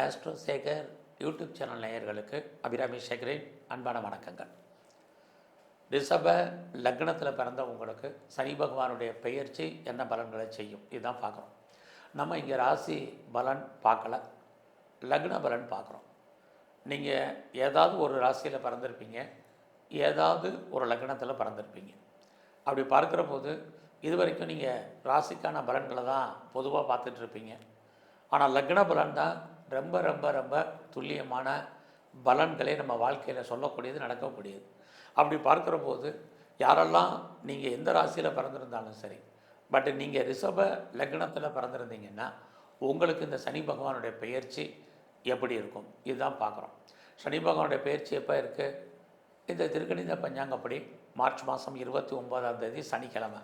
Astro Sekar YouTube channel நேயர்களுக்கு அபிராமி சேகரின் அன்பான வணக்கங்கள். ரிஷப லக்னத்தில் பிறந்த உங்களுக்கு சனி பகவானுடைய பெயர்ச்சி என்ன பலன்களை செய்யும்? இதுதான் பார்க்குறோம். நம்ம இங்கே ராசி பலன் பார்க்கல. லக்ன பலன் பார்க்குறோம். நீங்கள் ஏதாவது ஒரு ராசியில் பிறந்திருப்பீங்க. ஏதாவது ஒரு லக்னத்தில் பிறந்திருப்பீங்க. அப்படி பார்க்குற போது இது வரைக்கும் நீங்கள் ராசிக்கான பலன்களை தான் பொதுவாக பார்த்துட்ருப்பீங்க ஆனால் லக்ன பலன் தான் ரொம்ப ரொம்ப ரொம்ப துல்லியமான பலன்களை நம்ம வாழ்க்கையில் சொல்லக்கூடியது நடக்கக்கூடியது. அப்படி பார்க்குற போது யாரெல்லாம் நீங்கள் எந்த ராசியில் பிறந்திருந்தாலும் சரி பட் நீங்கள் ரிஷப லக்னத்தில் பிறந்திருந்தீங்கன்னா உங்களுக்கு இந்த சனி பகவானுடைய பெயர்ச்சி எப்படி இருக்கும்? இதுதான் பார்க்குறோம். சனி பகவானுடைய பெயர்ச்சி எப்போ இருக்குது இந்த திருக்கணித பஞ்சாங்கப்படி மார்ச் மாதம் இருபத்தி ஒன்பதாம் தேதி சனிக்கிழமை.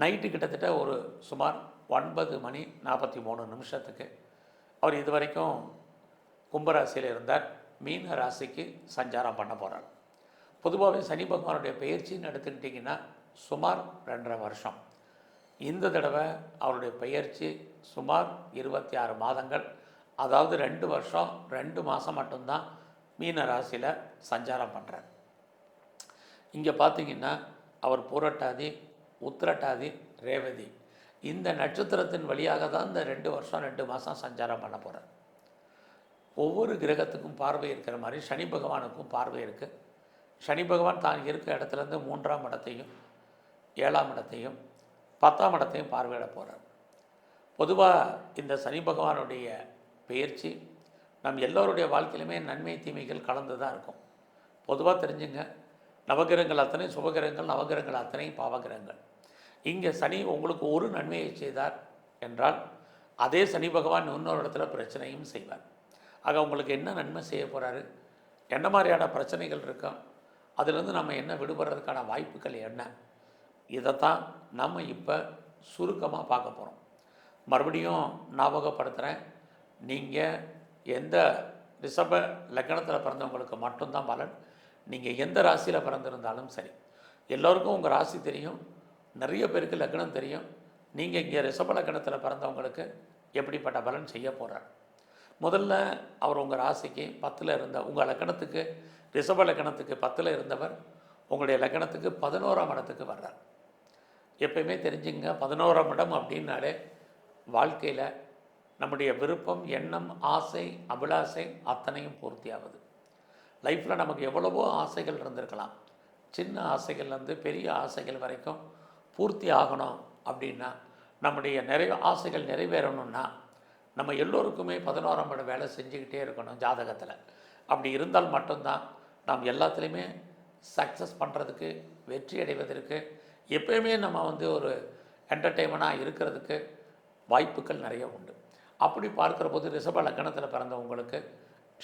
நைட்டு கிட்டத்தட்ட ஒரு சுமார் ஒன்பது மணி நாற்பத்தி மூணு நிமிஷத்துக்கு அவர் இது வரைக்கும் கும்பராசியில் இருந்தார். மீன ராசிக்கு சஞ்சாரம் பண்ண போகிறார் பொதுவாகவே சனி பகவானுடைய பயிற்சின்னு எடுத்துக்கிட்டிங்கன்னா சுமார் ரெண்டரை வருஷம். இந்த தடவை அவருடைய பயிற்சி சுமார் இருபத்தி ஆறு மாதங்கள். அதாவது ரெண்டு வருஷம் ரெண்டு மாதம் மட்டும்தான் மீன ராசியில் சஞ்சாரம் பண்ணுறார் இங்கே பார்த்தீங்கன்னா அவர் பூரட்டாதி உத்திரட்டாதி ரேவதி. இந்த நட்சத்திரத்தின் வழியாக தான் இந்த ரெண்டு வருஷம் ரெண்டு மாதம் சஞ்சாரம் பண்ண போகிறார் ஒவ்வொரு கிரகத்துக்கும் பார்வை இருக்கிற மாதிரி சனி பகவானுக்கும் பார்வை இருக்குது சனி பகவான் தான் இருக்கிற இடத்துலேருந்து மூன்றாம் இடத்தையும் ஏழாம் இடத்தையும் பத்தாம் இடத்தையும் பார்வையிட போகிறார் பொதுவாக இந்த சனி பகவானுடைய பயிற்சி நம் எல்லோருடைய வாழ்க்கையிலுமே நன்மை தீமைகள் கலந்து தான் இருக்கும். பொதுவாக தெரிஞ்சுங்க நவகிரகங்கள் அத்தனை சுபகிரகங்கள் நவகிரகங்கள் அத்தனை பாவகிரகங்கள் இங்கே சனி உங்களுக்கு ஒரு நன்மையை செய்தார் என்றால் அதே சனி பகவான் இன்னொரு இடத்துல பிரச்சனையும் செய்வார். ஆக உங்களுக்கு என்ன நன்மை செய்ய போகிறாரு என்ன மாதிரியான பிரச்சனைகள் இருக்கா? அதுலேருந்து நம்ம என்ன விடுபடுறதுக்கான வாய்ப்புகள் என்ன? இதைத்தான் நம்ம இப்போ சுருக்கமாக பார்க்க போகிறோம் மறுபடியும் ஞாபகப்படுத்துகிறேன் நீங்கள் எந்த ரிஷப லக்னத்தில் பிறந்தவங்களுக்கு மட்டும்தான் பலன். நீங்கள் எந்த ராசியில் பிறந்திருந்தாலும் சரி. எல்லோருக்கும் உங்கள் ராசி தெரியும். நிறைய பேருக்கு லக்னம் தெரியும். நீங்கள் இங்கே ரிஷப லக்னத்தில் பிறந்தவங்களுக்கு எப்படிப்பட்ட பலன் செய்ய போகிறார் முதல்ல அவர் உங்கள் ராசிக்கு பத்தில் இருந்த உங்கள் லக்கணத்துக்கு ரிஷப லக்கணத்துக்கு பத்தில் இருந்தவர் உங்களுடைய லக்கணத்துக்கு பதினோராம் இடத்துக்கு வர்றார். எப்பயுமே தெரிஞ்சுங்க பதினோராம் இடம் அப்படின்னாலே வாழ்க்கையில் நம்முடைய விருப்பம் எண்ணம் ஆசை அபிலாசை அத்தனையும் பூர்த்தி ஆகுது லைஃப்பில் நமக்கு எவ்வளவோ ஆசைகள் இருந்திருக்கலாம். சின்ன ஆசைகள்லேருந்து பெரிய ஆசைகள் வரைக்கும் பூர்த்தி ஆகணும் அப்படின்னா நம்முடைய நிறை ஆசைகள் நிறைவேறணும்னா நம்ம எல்லோருக்குமே பதினோராம் இடம் வேலை செஞ்சுக்கிட்டே இருக்கணும் ஜாதகத்தில். அப்படி இருந்தால் மட்டும்தான் நாம் எல்லாத்துலேயுமே சக்ஸஸ் பண்ணுறதுக்கு வெற்றி அடைவதற்கு எப்பயுமே நம்ம வந்து ஒரு என்டர்டெயின்மெண்ட்டாக இருக்கிறதுக்கு வாய்ப்புகள் நிறைய உண்டு. அப்படி பார்க்குற போது ரிஷப லக்கணத்தில் பிறந்தவங்களுக்கு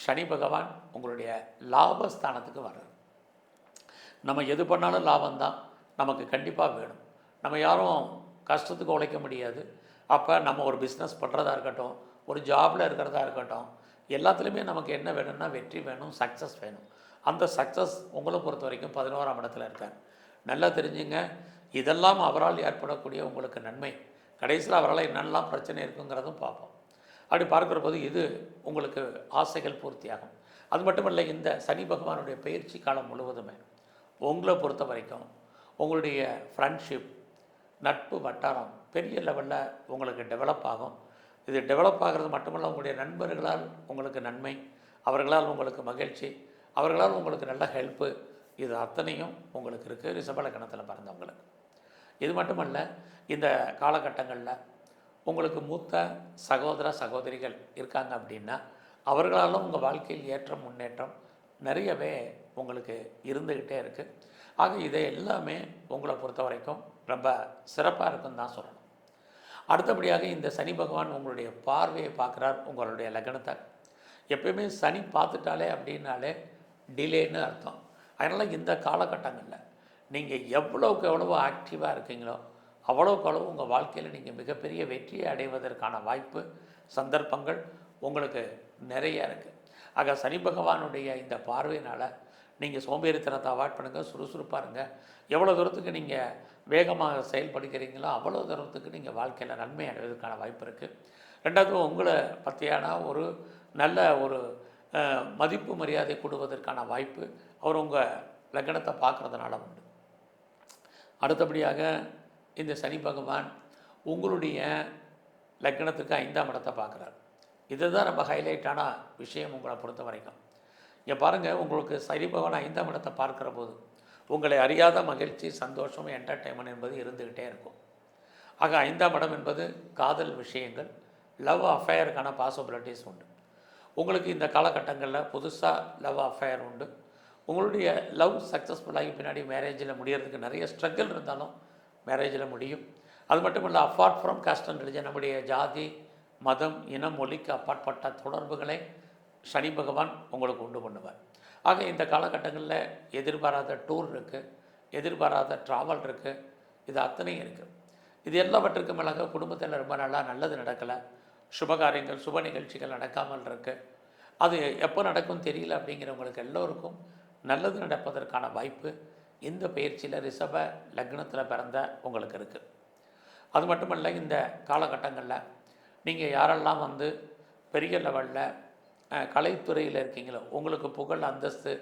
சனி பகவான் உங்களுடைய லாபஸ்தானத்துக்கு வர்றார். நம்ம எது பண்ணாலும் லாபம்தான் நமக்கு கண்டிப்பாக வேணும். நம்ம யாரும் கஷ்டத்துக்கு உழைக்க முடியாது. அப்போ நம்ம ஒரு பிஸ்னஸ் பண்ணுறதா இருக்கட்டும் ஒரு ஜாபில் இருக்கிறதா இருக்கட்டும் எல்லாத்துலேயுமே நமக்கு என்ன வேணும்னா வெற்றி வேணும் சக்ஸஸ் வேணும். அந்த சக்ஸஸ் உங்களை பொறுத்த வரைக்கும் பதினோராம் இடத்துல இருக்கார். நல்லா தெரிஞ்சுங்க இதெல்லாம் அவரால் ஏற்படக்கூடிய உங்களுக்கு நன்மை. கடைசியில் அவரால் என்னெல்லாம் பிரச்சனை இருக்குங்கிறதும் பார்ப்போம். அப்படி பார்க்குற போது இது உங்களுக்கு ஆசைகள் பூர்த்தியாகும். அது மட்டும் இல்லை இந்த சனி பகவானுடைய பயிற்சி காலம் முழுவதுமே உங்களை பொறுத்த வரைக்கும் உங்களுடைய ஃப்ரெண்ட்ஷிப் நட்பு வட்டாரம் பெரிய லெவலில் உங்களுக்கு டெவலப் ஆகும். இது டெவலப் ஆகிறது மட்டுமல்ல உங்களுடைய நண்பர்களால் உங்களுக்கு நன்மை அவர்களால் உங்களுக்கு மகிழ்ச்சி அவர்களால் உங்களுக்கு நல்ல ஹெல்ப்பு இது அத்தனையும் உங்களுக்கு இருக்குது ரிஷபலக்கணத்தில் பிறந்தவங்களுக்கு. இது மட்டுமல்ல இந்த காலகட்டங்களில் உங்களுக்கு மூத்த சகோதர சகோதரிகள் இருக்காங்க அப்படின்னா அவர்களாலும் உங்கள் வாழ்க்கையில் ஏற்றம் முன்னேற்றம் நிறையவே உங்களுக்கு இருந்துக்கிட்டே இருக்குது ஆக இதை எல்லாமே உங்களை பொறுத்த வரைக்கும் ரொம்ப சிறப்பாக இருக்குன்னு தான் சொல்லணும். அடுத்தபடியாக இந்த சனி பகவான் உங்களுடைய பார்வையை பார்க்குறார் உங்களுடைய லக்னத்தை. எப்பயுமே சனி பார்த்துட்டாலே அப்படின்னாலே டிலேன்னு அர்த்தம். அதனால் இந்த காலகட்டங்களில் நீங்கள் எவ்வளோக்கு எவ்வளவோ ஆக்டிவாக இருக்கீங்களோ அவ்வளோக்கு அளவு உங்கள் வாழ்க்கையில் நீங்கள் மிகப்பெரிய வெற்றியை அடைவதற்கான வாய்ப்பு சந்தர்ப்பங்கள் உங்களுக்கு நிறைய இருக்குது ஆக சனி பகவானுடைய இந்த பார்வையினால் நீங்கள் சோம்பேறித்தனத்தை அவாய்ட் பண்ணுங்கள் சுறுசுறுப்பாக இருங்க. எவ்வளோ தூரத்துக்கு நீங்கள் வேகமாக செயல்படுகிறீங்களோ அவ்வளோ தூரத்துக்கு நீங்கள் வாழ்க்கையில் நன்மை அடைவதற்கான வாய்ப்பு இருக்குது ரெண்டாவது உங்களை பற்றியான ஒரு நல்ல ஒரு மதிப்பு மரியாதை கொடுவதற்கான வாய்ப்பு அவர் உங்கள் லக்னத்தை பார்க்குறதுனால உண்டு. அடுத்தபடியாக இந்த சனி பகவான் உங்களுடைய லக்னத்துக்கு ஐந்தாம் இடத்தை பார்க்குறார். இதுதான் ரொம்ப ஹைலைட்டான விஷயம் உங்களை பொறுத்த வரைக்கும் இங்கே பாருங்கள் உங்களுக்கு சரிபவன் ஐந்தாம் இடத்தை பார்க்குற போது உங்களை அறியாத மகிழ்ச்சி சந்தோஷம் என்டர்டைன்மெண்ட் என்பது இருந்துக்கிட்டே இருக்கும். ஆக ஐந்தாம் இடம் என்பது காதல் விஷயங்கள் லவ் அஃபேருக்கான பாசிபிலிட்டிஸ் உண்டு. உங்களுக்கு இந்த காலகட்டங்களில் புதுசாக லவ் அஃபேர் உண்டு. உங்களுடைய லவ் சக்ஸஸ்ஃபுல்லாகி பின்னாடி மேரேஜில் முடியறதுக்கு நிறைய ஸ்ட்ரகிள் இருந்தாலும் மேரேஜில் முடியும். அது மட்டும் இல்லை apart from caste and religion நம்முடைய ஜாதி மதம் இனம் மொழிக்கு அப்பாற்பட்ட தொடர்புகளை சனி பகவான் உங்களுக்கு உண்டு பண்ணுவார். ஆக இந்த காலகட்டங்களில் எதிர்பாராத டூர் இருக்குது எதிர்பாராத ட்ராவல் இருக்குது இது அத்தனையும் இருக்குது இது எல்லாவற்றுக்கும் மேலாக குடும்பத்தில் ரொம்ப நல்லா நல்லது நடக்கலை. சுபகாரியங்கள் சுப நிகழ்ச்சிகள் நடக்காமல் இருக்குது அது எப்போ நடக்கும் தெரியல அப்படிங்கிறவங்களுக்கு எல்லோருக்கும் நல்லது நடப்பதற்கான வாய்ப்பு இந்த பயிற்சியில் ரிஷப லக்னத்தில் பிறந்த உங்களுக்கு இருக்குது அது மட்டுமல்ல இந்த காலகட்டங்களில் நீங்கள் யாரெல்லாம் வந்து பெரிய லெவலில் கலைத்துறையில் இருக்கீங்களோ உங்களுக்கு புகழ் அந்தஸ்து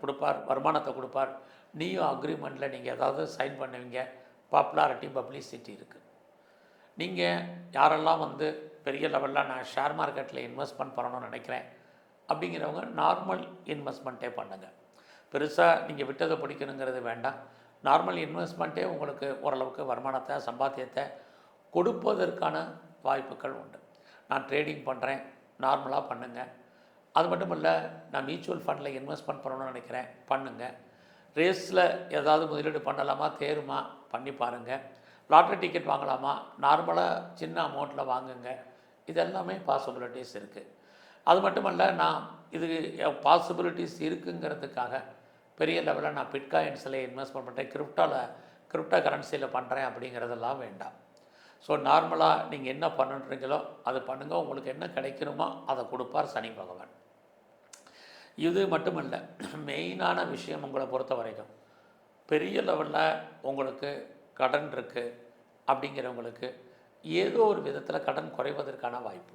கொடுப்பார் வருமானத்தை கொடுப்பார். நீயும் அக்ரிமெண்ட்டில் நீங்கள் ஏதாவது சைன் பண்ணுவீங்க பாப்புலாரிட்டி பப்ளிசிட்டி இருக்குது நீங்கள் யாரெல்லாம் வந்து பெரிய லெவலில் நான் ஷேர் மார்க்கெட்டில் இன்வெஸ்ட்மெண்ட் பண்ணணும்னு நினைக்கிறேன் அப்படிங்கிறவங்க நார்மல் இன்வெஸ்ட்மெண்ட்டே பண்ணுங்கள் பெருசாக நீங்கள் விட்டதை பிடிக்கணுங்கிறது வேண்டாம். நார்மல் இன்வெஸ்ட்மெண்ட்டே உங்களுக்கு ஓரளவுக்கு வருமானத்தை சம்பாத்தியத்தை கொடுப்பதற்கான வாய்ப்புகள் உண்டு. நான் ட்ரேடிங் பண்ணுறேன் நார்மலாக பண்ணுங்கள் அது மட்டும் இல்லை நான் மியூச்சுவல் ஃபண்டில் இன்வெஸ்ட்மெண்ட் பண்ணணும்னு நினைக்கிறேன். பண்ணுங்கள் ரேஸில் ஏதாவது முதலீடு பண்ணலாமா? தேருமா? பண்ணி பாருங்கள் லாட்ரி டிக்கெட் வாங்கலாமா? நார்மலாக சின்ன அமௌண்ட்டில் வாங்குங்க. இதெல்லாமே பாசிபிலிட்டிஸ் இருக்குது அது மட்டுமல்ல நான் இது பாசிபிலிட்டிஸ் இருக்குங்கிறதுக்காக பெரிய லெவலில் நான் பிட்காயின்ஸில் இன்வெஸ்ட்மெண்ட் பண்ணுறேன் கிரிப்டோவில் கிரிப்டோ கரன்சியில் பண்ணுறேன் அப்படிங்கிறதெல்லாம் வேண்டாம். ஸோ நார்மலாக நீங்கள் என்ன பண்ணுறீங்களோ அது பண்ணுங்கள் உங்களுக்கு என்ன கிடைக்கணுமோ அதை கொடுப்பார் சனி பகவான். இது மட்டுமல்ல மெயினான விஷயம் உங்களை பொறுத்த வரைக்கும். பெரிய லெவலில் உங்களுக்கு கடன் இருக்குது அப்படிங்கிறவங்களுக்கு ஏதோ ஒரு விதத்தில் கடன் குறைவதற்கான வாய்ப்பு.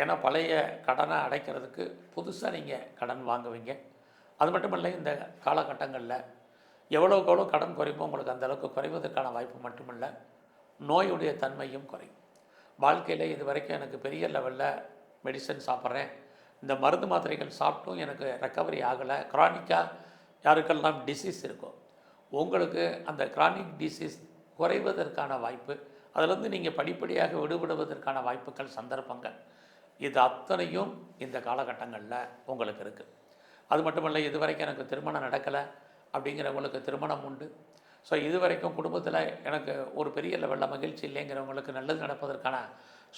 ஏன்னா பழைய கடனை அடைக்கிறதுக்கு புதுசாக நீங்கள் கடன் வாங்குவீங்க. அது மட்டுமல்ல இந்த காலகட்டங்களில் எவ்வளோக்கு எவ்வளோ கடன் குறைப்போ உங்களுக்கு அந்தளவுக்கு குறைவதற்கான வாய்ப்பு மட்டுமில்லை. நோயுடைய தன்மையும் குறையும். வாழ்க்கையில் இது வரைக்கும் எனக்கு பெரிய லெவலில் மெடிசன் சாப்பிட்றேன். இந்த மருந்து மாத்திரைகள் சாப்பிட்டும் எனக்கு ரெக்கவரி ஆகலை. க்ரானிக்காக யாருக்கெல்லாம் டிசீஸ் இருக்கோ உங்களுக்கு அந்த கிரானிக் டிசீஸ் குறைவதற்கான வாய்ப்பு அதிலிருந்து நீங்கள் படிப்படியாக விடுபடுவதற்கான வாய்ப்புகள் சந்தர்ப்பங்கள் இது அத்தனையும் இந்த காலகட்டங்களில் உங்களுக்கு இருக்குது அது மட்டுமல்ல இது வரைக்கும் எனக்கு திருமணம் நடக்கலை அப்படிங்கிறவங்களுக்கு திருமணம் உண்டு. ஸோ இது வரைக்கும் குடும்பத்தில் எனக்கு ஒரு பெரிய லெவலில் மகிழ்ச்சி இல்லைங்கிறவங்களுக்கு நல்லது நடப்பதற்கான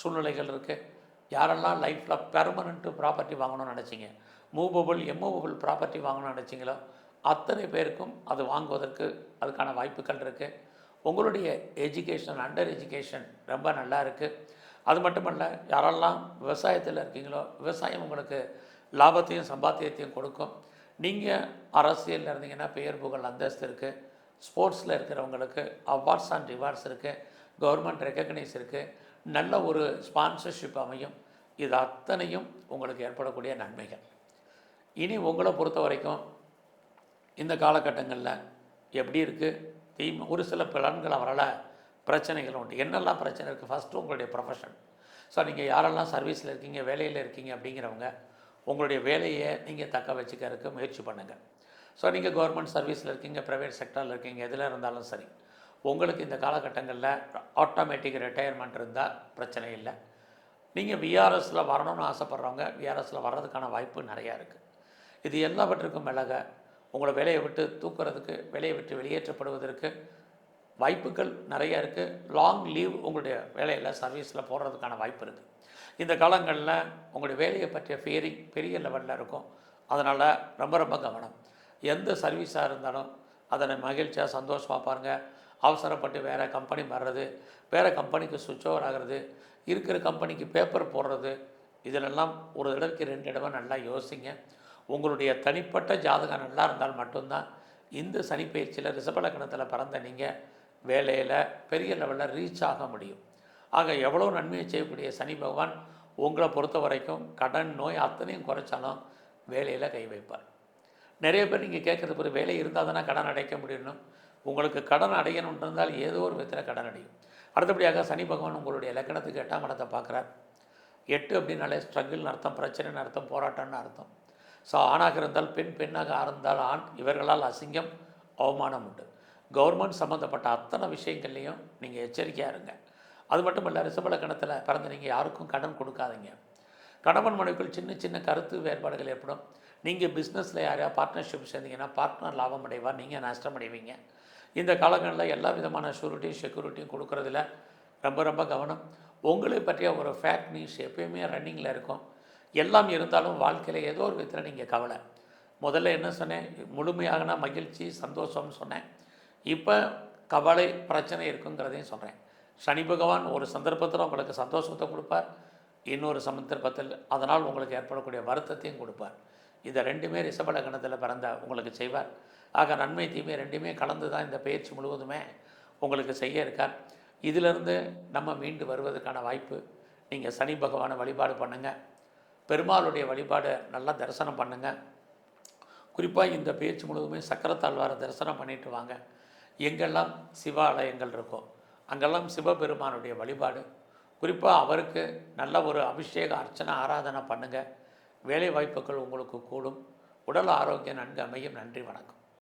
சூழ்நிலைகள் இருக்குது யாரெல்லாம் லைஃப்பில் பெர்மனண்ட்டு ப்ராப்பர்ட்டி வாங்கணும்னு நினச்சிங்க? மூவபிள் எம்மூவபிள் ப்ராப்பர்ட்டி வாங்கணும்னு நினச்சிங்களோ அத்தனை பேருக்கும் அது வாங்குவதற்கு அதுக்கான வாய்ப்புகள் இருக்குது உங்களுடைய எஜுகேஷன் அண்டர் எஜுகேஷன் ரொம்ப நல்லா இருக்குது அது மட்டுமல்ல யாரெல்லாம் விவசாயத்தில் இருக்கீங்களோ விவசாயம் உங்களுக்கு லாபத்தையும் சம்பாத்தியத்தையும் கொடுக்கும். நீங்கள் அரசியலில் இருந்தீங்கன்னா பெயர் புகழ் அந்தஸ்து இருக்குது ஸ்போர்ட்ஸில் இருக்கிறவங்களுக்கு அவார்ட்ஸ் அண்ட் ரிவார்ட்ஸ் இருக்குது கவர்மெண்ட் ரெக்கக்னைஸ் இருக்குது நல்ல ஒரு ஸ்பான்சர்ஷிப் அமையும். இது அத்தனையும் உங்களுக்கு ஏற்படக்கூடிய நன்மைகள். இனி உங்களை பொறுத்த வரைக்கும் இந்த காலகட்டங்களில் எப்படி இருக்குது தீமை ஒரு சில பலன்கள் அவரால் பிரச்சனைகள் உண்டு. என்னெல்லாம் பிரச்சனை இருக்குது ஃபஸ்ட்டு உங்களுடைய ப்ரொஃபஷன் ஸோ நீங்கள் யாரெல்லாம் சர்வீஸில் இருக்கீங்க வேலையில் இருக்கீங்க அப்படிங்கிறவங்க உங்களுடைய வேலையை நீங்கள் தக்க வச்சுக்கிறதுக்கு முயற்சி பண்ணுங்கள் ஸோ நீங்கள் கவர்மெண்ட் சர்வீஸில் இருக்கீங்க ப்ரைவேட் செக்டரில் இருக்கீங்க எதில் இருந்தாலும் சரி உங்களுக்கு இந்த காலகட்டங்களில் ஆட்டோமேட்டிக் ரிட்டையர்மெண்ட் இருந்தால் பிரச்சனை இல்லை. நீங்கள் விஆர்எஸில் வரணும்னு ஆசைப்பட்றவங்க விஆர்எஸில் வர்றதுக்கான வாய்ப்பு நிறையா இருக்குது இது எல்லாவற்றுக்கும் மிளக உங்களை வேலையை விட்டு தூக்குறதுக்கு வேலையை விட்டு வெளியேற்றப்படுவதற்கு வாய்ப்புகள் நிறைய இருக்குது லாங் லீவ் உங்களுடைய வேலையில் சர்வீஸில் போடுறதுக்கான வாய்ப்பு இருக்குது இந்த காலங்களில் உங்களுடைய வேலையை பற்றிய ஃபியரிங் பெரிய லெவலில் இருக்கும். அதனால் ரொம்ப ரொம்ப கவனம். எந்த சர்வீஸாக இருந்தாலும் அதனை மகிழ்ச்சியாக சந்தோஷமாக பாருங்கள் அவசரப்பட்டு வேறு கம்பெனி வர்றது வேறு கம்பெனிக்கு சுவிட்ச் ஓவர் ஆகிறது இருக்கிற கம்பெனிக்கு பேப்பர் போடுறது இதிலெல்லாம் ஒரு தடவைக்கு ரெண்டு தடவை நல்லா யோசிங்க. உங்களுடைய தனிப்பட்ட ஜாதகம் நல்லா இருந்தால் மட்டும்தான் இந்த சனிப்பயிற்சியில் ரிஷபலக்கணத்தில் பிறந்த நீங்கள் வேலையில் பெரிய லெவலில் ரீச் ஆக முடியும். ஆக எவ்வளோ நன்மையை செய்யக்கூடிய சனி பகவான் உங்களை பொறுத்த வரைக்கும் கடன் நோய் அத்தனையும் குறைச்சாலும் வேலையில் கை வைப்பார். நிறைய பேர் நீங்கள் கேட்குறது ஒரு வேலை இருந்தால் தானே கடன் அடைக்க முடியணும் உங்களுக்கு கடன் அடையணும்னு இருந்தால் ஏதோ ஒரு விதத்தில் கடன் அடையும். அடுத்தபடியாக சனி பகவான் உங்களுடைய லக்கணத்துக்கு எட்டாம் இடத்தை பார்க்குறார். எட்டு அப்படின்னாலே ஸ்ட்ரகிள்னு அர்த்தம் பிரச்சனைன்னு அர்த்தம் போராட்டம்னு அர்த்தம். ஸோ ஆணாக இருந்தால் பெண் பெண்ணாக இருந்தால் ஆண் இவர்களால் அசிங்கம் அவமானம் உண்டு. கவர்மெண்ட் சம்மந்தப்பட்ட அத்தனை விஷயங்கள்லையும் நீங்கள் எச்சரிக்கையாக இருங்க. அது மட்டும் இல்லை ரிஷபலக்கணத்தில் பிறந்த நீங்கள் யாருக்கும் கடன் கொடுக்காதீங்க. கணவன் மனைவிக்குள் சின்ன சின்ன கருத்து வேறுபாடுகள் ஏற்படும். நீங்கள் பிஸ்னஸில் யாரையா பார்ட்னர்ஷிப் சேர்ந்தீங்கன்னா பார்ட்னர் லாபம் அடைவார் நீங்கள் நஷ்டம் அடைவீங்க. இந்த காலங்களில் எல்லா விதமான ஷூரிட்டியும் செக்யூரிட்டியும் கொடுக்குறதுல ரொம்ப ரொம்ப கவனம். உங்களை பற்றிய ஒரு ஃபேக்ட் நியூஸ் எப்பயுமே ரன்னிங்கில் இருக்கும். எல்லாம் இருந்தாலும் வாழ்க்கையில் ஏதோ ஒரு விதத்தில் நீங்கள் கவலை. முதல்ல என்ன சொன்னேன்? முழுமையாகனா மகிழ்ச்சி சந்தோஷம்னு சொன்னேன். இப்போ கவலை பிரச்சனை இருக்குங்கிறதையும் சொல்கிறேன் சனி பகவான் ஒரு சந்தர்ப்பத்தில் உங்களுக்கு சந்தோஷத்தை கொடுப்பார். இன்னொரு சந்தர்ப்பத்தில் அதனால் உங்களுக்கு ஏற்படக்கூடிய வருத்தத்தையும் கொடுப்பார். இதை ரெண்டுமே ரிஷப கணத்தில் பிறந்த உங்களுக்கு செய்வார். ஆக நன்மை தீமை ரெண்டுமே கலந்து தான் இந்த பயிற்சி முழுவதுமே உங்களுக்கு செய்ய இருக்கார். இதிலிருந்து நம்ம மீண்டு வருவதற்கான வாய்ப்பு நீங்கள் சனி பகவானை வழிபாடு பண்ணுங்கள் பெருமாளுடைய வழிபாடு நல்லா தரிசனம் பண்ணுங்கள் குறிப்பாக இந்த பேச்சு முழுவதுமே சக்கரத்தாழ்வாரை தரிசனம் பண்ணிட்டு வாங்க. எங்கெல்லாம் சிவாலயங்கள் இருக்கோ அங்கெல்லாம் சிவபெருமானுடைய வழிபாடு குறிப்பாக அவருக்கு நல்ல ஒரு அபிஷேக அர்ச்சனை ஆராதனை பண்ணுங்கள் வேலை வாய்ப்புகள் உங்களுக்கு கூடும். உடல் ஆரோக்கியம் நன்கு அமையும். நன்றி வணக்கம்.